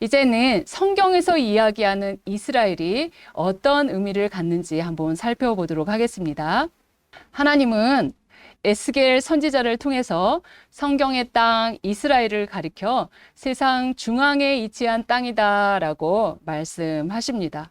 이제는 성경에서 이야기하는 이스라엘이 어떤 의미를 갖는지 한번 살펴보도록 하겠습니다. 하나님은 에스겔 선지자를 통해서 성경의 땅 이스라엘을 가리켜 세상 중앙에 위치한 땅이다라고 말씀하십니다.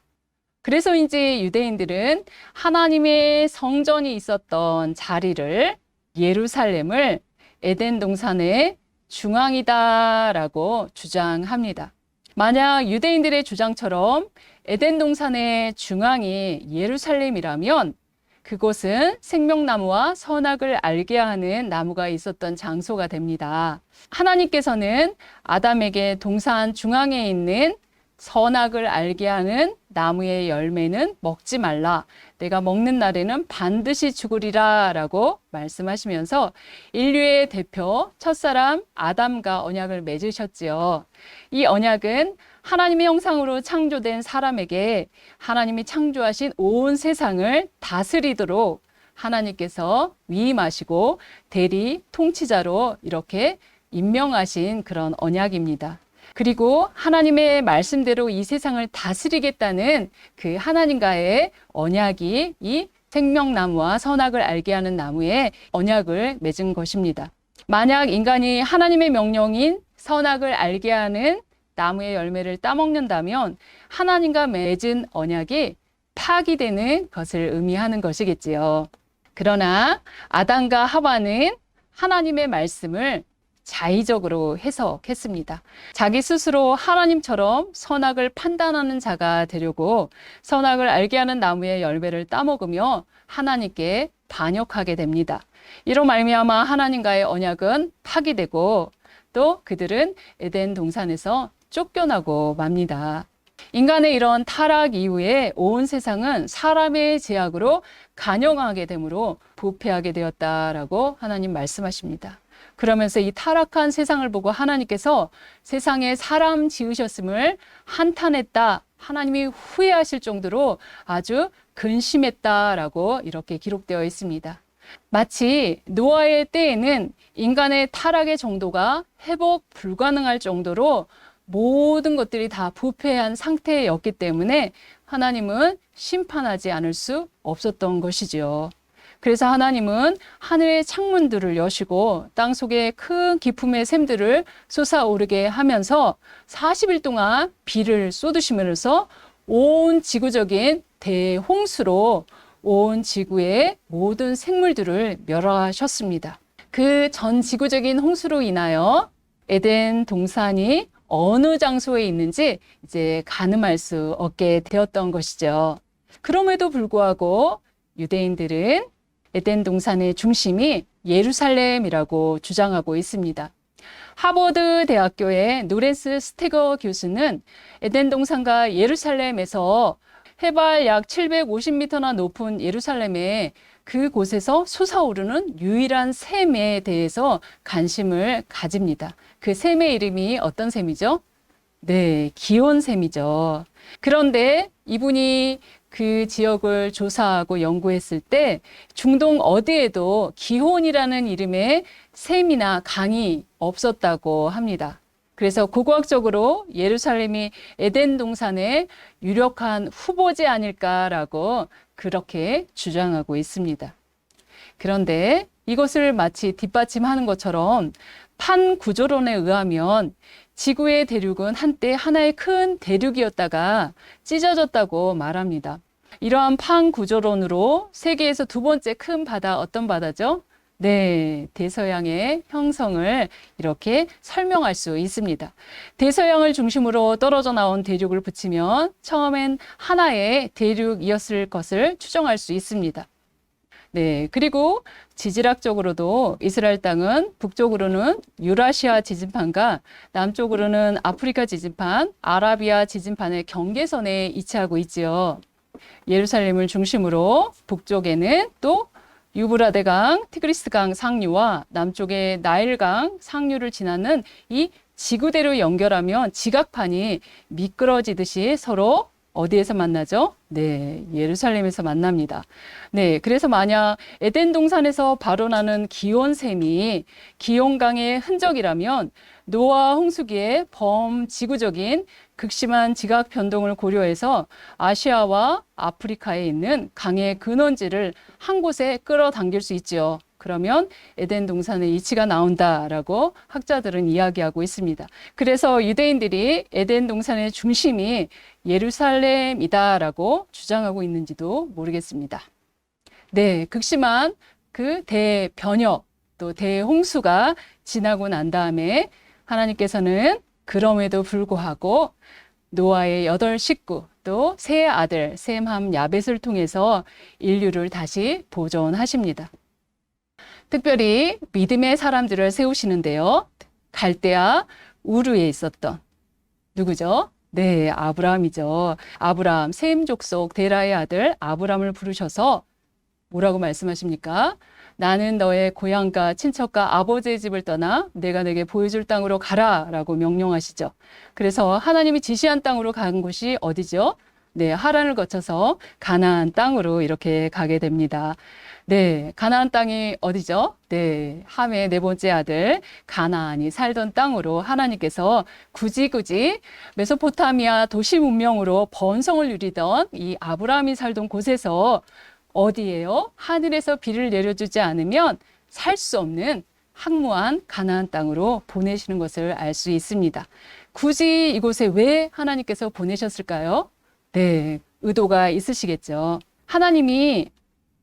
그래서인지 유대인들은 하나님의 성전이 있었던 자리를 예루살렘을 에덴 동산의 중앙이다라고 주장합니다. 만약 유대인들의 주장처럼 에덴 동산의 중앙이 예루살렘이라면 그곳은 생명나무와 선악을 알게 하는 나무가 있었던 장소가 됩니다. 하나님께서는 아담에게 동산 중앙에 있는 선악을 알게 하는 나무의 열매는 먹지 말라. 내가 먹는 날에는 반드시 죽으리라. 라고 말씀하시면서 인류의 대표 첫사람 아담과 언약을 맺으셨지요. 이 언약은 하나님의 형상으로 창조된 사람에게 하나님이 창조하신 온 세상을 다스리도록 하나님께서 위임하시고 대리 통치자로 이렇게 임명하신 그런 언약입니다. 그리고 하나님의 말씀대로 이 세상을 다스리겠다는 그 하나님과의 언약이 이 생명나무와 선악을 알게 하는 나무에 언약을 맺은 것입니다. 만약 인간이 하나님의 명령인 선악을 알게 하는 나무의 열매를 따먹는다면 하나님과 맺은 언약이 파기되는 것을 의미하는 것이겠지요. 그러나 아담과 하와는 하나님의 말씀을 자의적으로 해석했습니다. 자기 스스로 하나님처럼 선악을 판단하는 자가 되려고 선악을 알게 하는 나무의 열매를 따먹으며 하나님께 반역하게 됩니다. 이로 말미암아 하나님과의 언약은 파기되고 또 그들은 에덴 동산에서 쫓겨나고 맙니다. 인간의 이런 타락 이후에 온 세상은 사람의 제약으로 간영하게 되므로 부패하게 되었다라고 하나님 말씀하십니다. 그러면서 이 타락한 세상을 보고 하나님께서 세상에 사람 지으셨음을 한탄했다. 하나님이 후회하실 정도로 아주 근심했다라고 이렇게 기록되어 있습니다. 마치 노아의 때에는 인간의 타락의 정도가 회복 불가능할 정도로 모든 것들이 다 부패한 상태였기 때문에 하나님은 심판하지 않을 수 없었던 것이지요. 그래서 하나님은 하늘의 창문들을 여시고 땅 속에 큰 기품의 샘들을 솟아오르게 하면서 40일 동안 비를 쏟으시면서 온 지구적인 대홍수로 온 지구의 모든 생물들을 멸하셨습니다. 그 전 지구적인 홍수로 인하여 에덴 동산이 어느 장소에 있는지 이제 가늠할 수 없게 되었던 것이죠. 그럼에도 불구하고 유대인들은 에덴 동산의 중심이 예루살렘이라고 주장하고 있습니다. 하버드 대학교의 노렌스 스테거 교수는 에덴 동산과 예루살렘에서 해발 약 750m나 높은 예루살렘의 그곳에서 솟아오르는 유일한 샘에 대해서 관심을 가집니다. 그 샘의 이름이 어떤 샘이죠? 네, 기온샘이죠. 그런데 이분이 그 지역을 조사하고 연구했을 때 중동 어디에도 기혼이라는 이름의 샘이나 강이 없었다고 합니다. 그래서 고고학적으로 예루살렘이 에덴 동산의 유력한 후보지 아닐까라고 그렇게 주장하고 있습니다. 그런데 이것을 마치 뒷받침하는 것처럼 판 구조론에 의하면 지구의 대륙은 한때 하나의 큰 대륙이었다가 찢어졌다고 말합니다. 이러한 판 구조론으로 세계에서 두 번째 큰 바다 어떤 바다죠? 네, 대서양의 형성을 이렇게 설명할 수 있습니다. 대서양을 중심으로 떨어져 나온 대륙을 붙이면 처음엔 하나의 대륙이었을 것을 추정할 수 있습니다. 네, 그리고 지질학적으로도 이스라엘 땅은 북쪽으로는 유라시아 지진판과 남쪽으로는 아프리카 지진판, 아라비아 지진판의 경계선에 위치하고 있지요. 예루살렘을 중심으로 북쪽에는 또 유브라데강, 티그리스강 상류와 남쪽의 나일강 상류를 지나는 이 지구대로 연결하면 지각판이 미끄러지듯이 서로 어디에서 만나죠? 네, 예루살렘에서 만납니다. 네, 그래서 만약 에덴 동산에서 발원하는 기온샘이 기온강의 흔적이라면 노아 홍수기의 범지구적인 극심한 지각 변동을 고려해서 아시아와 아프리카에 있는 강의 근원지를 한 곳에 끌어당길 수 있지요. 그러면 에덴 동산의 이치가 나온다라고 학자들은 이야기하고 있습니다. 그래서 유대인들이 에덴 동산의 중심이 예루살렘이다라고 주장하고 있는지도 모르겠습니다. 네, 극심한 그 대변혁 또 대홍수가 지나고 난 다음에 하나님께서는 그럼에도 불구하고 노아의 여덟 식구 또 세 아들 셈 함 야벳을 통해서 인류를 다시 보존하십니다. 특별히 믿음의 사람들을 세우시는데요. 갈대아 우르에 있었던 누구죠? 네, 아브라함이죠. 아브라함 셈 족속 데라의 아들 아브라함을 부르셔서 뭐라고 말씀하십니까? 나는 너의 고향과 친척과 아버지의 집을 떠나 내가 내게 보여줄 땅으로 가라 라고 명령하시죠. 그래서 하나님이 지시한 땅으로 간 곳이 어디죠? 네, 하란을 거쳐서 가나안 땅으로 이렇게 가게 됩니다. 네, 가나안 땅이 어디죠? 네, 함의 네 번째 아들 가나안이 살던 땅으로 하나님께서 굳이 굳이 메소포타미아 도시 문명으로 번성을 누리던 이 아브라함이 살던 곳에서 어디예요? 하늘에서 비를 내려주지 않으면 살 수 없는 항무한 가나안 땅으로 보내시는 것을 알 수 있습니다. 굳이 이곳에 왜 하나님께서 보내셨을까요? 네, 의도가 있으시겠죠. 하나님이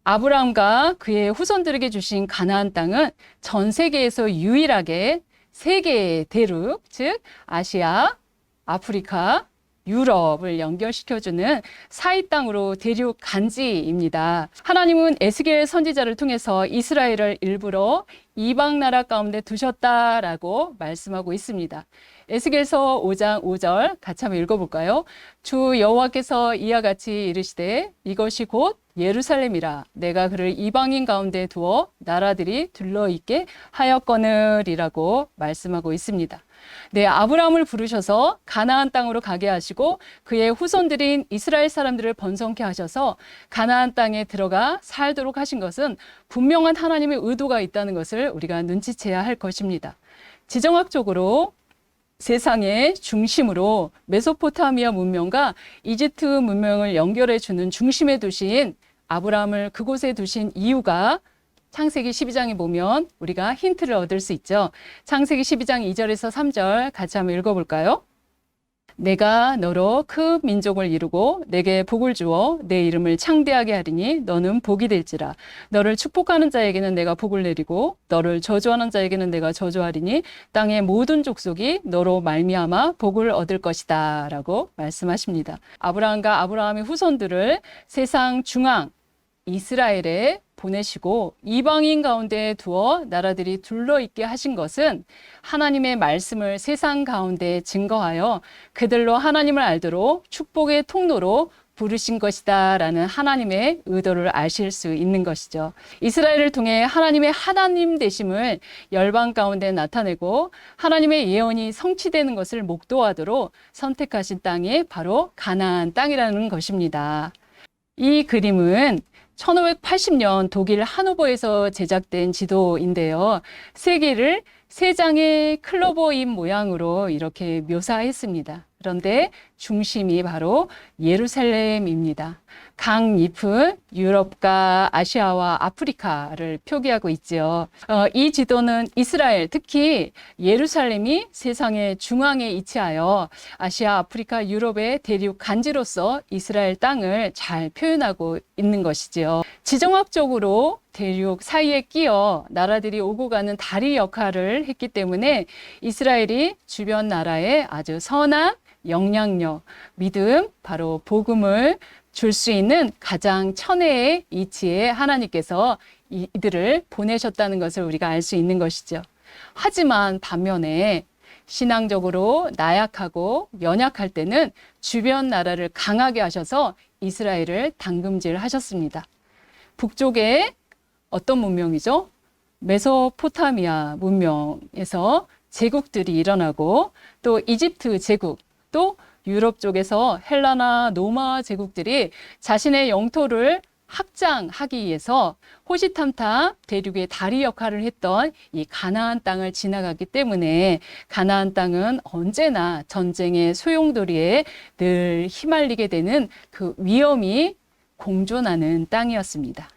아브라함과 그의 후손들에게 주신 가나안 땅은 전 세계에서 유일하게 세 개의 대륙, 즉 아시아, 아프리카, 유럽을 연결시켜주는 사이 땅으로 대륙 간 지입니다. 하나님은 에스겔 선지자를 통해서 이스라엘을 일부러 이방 나라 가운데 두셨다라고 말씀하고 있습니다. 에스겔서 5장 5절 같이 한번 읽어볼까요? 주 여호와께서 이와 같이 이르시되 이것이 곧 예루살렘이라 내가 그를 이방인 가운데 두어 나라들이 둘러 있게 하였거늘이라고 말씀하고 있습니다. 네, 아브라함을 부르셔서 가나안 땅으로 가게 하시고 그의 후손들인 이스라엘 사람들을 번성케 하셔서 가나안 땅에 들어가 살도록 하신 것은 분명한 하나님의 의도가 있다는 것을 우리가 눈치채야 할 것입니다. 지정학적으로 세상의 중심으로 메소포타미아 문명과 이집트 문명을 연결해 주는 중심에 두신 아브라함을 그곳에 두신 이유가 창세기 12장에 보면 우리가 힌트를 얻을 수 있죠. 창세기 12장 2절에서 3절 같이 한번 읽어볼까요? 내가 너로 큰 민족을 이루고 내게 복을 주어 내 이름을 창대하게 하리니 너는 복이 될지라 너를 축복하는 자에게는 내가 복을 내리고 너를 저주하는 자에게는 내가 저주하리니 땅의 모든 족속이 너로 말미암아 복을 얻을 것이다라고 말씀하십니다. 아브라함과 아브라함의 후손들을 세상 중앙 이스라엘에 보내시고 이방인 가운데 두어 나라들이 둘러있게 하신 것은 하나님의 말씀을 세상 가운데 증거하여 그들로 하나님을 알도록 축복의 통로로 부르신 것이다 라는 하나님의 의도를 아실 수 있는 것이죠. 이스라엘을 통해 하나님의 하나님 되심을 열방 가운데 나타내고 하나님의 예언이 성취되는 것을 목도하도록 선택하신 땅이 바로 가나안 땅이라는 것입니다. 이 그림은 1580년 독일 하노버에서 제작된 지도인데요. 세계를 세 장의 클로버인 모양으로 이렇게 묘사했습니다. 그런데 중심이 바로 예루살렘입니다. 강 잎은 유럽과 아시아와 아프리카를 표기하고 있지요. 어, 이 지도는 이스라엘, 특히 예루살렘이 세상의 중앙에 위치하여 아시아, 아프리카, 유럽의 대륙 간지로서 이스라엘 땅을 잘 표현하고 있는 것이지요. 지정학적으로 대륙 사이에 끼어 나라들이 오고 가는 다리 역할을 했기 때문에 이스라엘이 주변 나라에 아주 선한 영향력, 믿음, 바로 복음을 줄 수 있는 가장 천혜의 이치에 하나님께서 이들을 보내셨다는 것을 우리가 알 수 있는 것이죠. 하지만 반면에 신앙적으로 나약하고 연약할 때는 주변 나라를 강하게 하셔서 이스라엘을 당금질 하셨습니다. 북쪽에 어떤 문명이죠? 메소포타미아 문명에서 제국들이 일어나고 또 이집트 제국 또 유럽 쪽에서 헬라나 노마 제국들이 자신의 영토를 확장하기 위해서 호시탐탐 대륙의 다리 역할을 했던 이 가나안 땅을 지나갔기 때문에 가나안 땅은 언제나 전쟁의 소용돌이에 늘 휘말리게 되는 그 위험이 공존하는 땅이었습니다.